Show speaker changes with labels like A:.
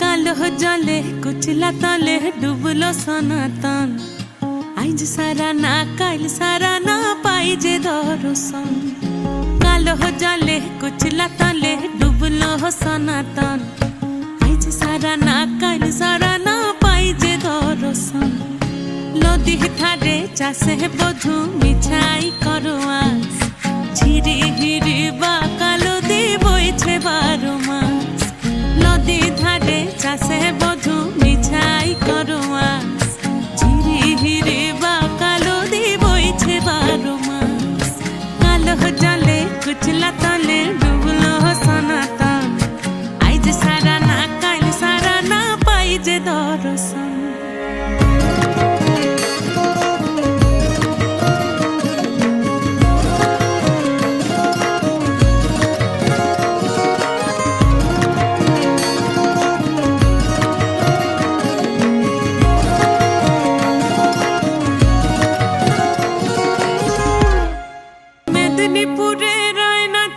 A: কালো জলে কুচলা তলে ডুবলো সনাতন আইজ সারা না কাল সারা না পাই যে দর্শন কালো জলে কুচলা তলে ডুবলো সনাতন আইজ সারা না কাল সারা না পাই যে দর্শন নদী ধারে চাষে বধু মিছাই করো আস ঝিরি হিরি বা কালো দি বইছে বারো মাস নদী ধারে চাষে তলে ডুবলো সনাতন আইজ সারা না কাল সারা না পাই যে দর্শন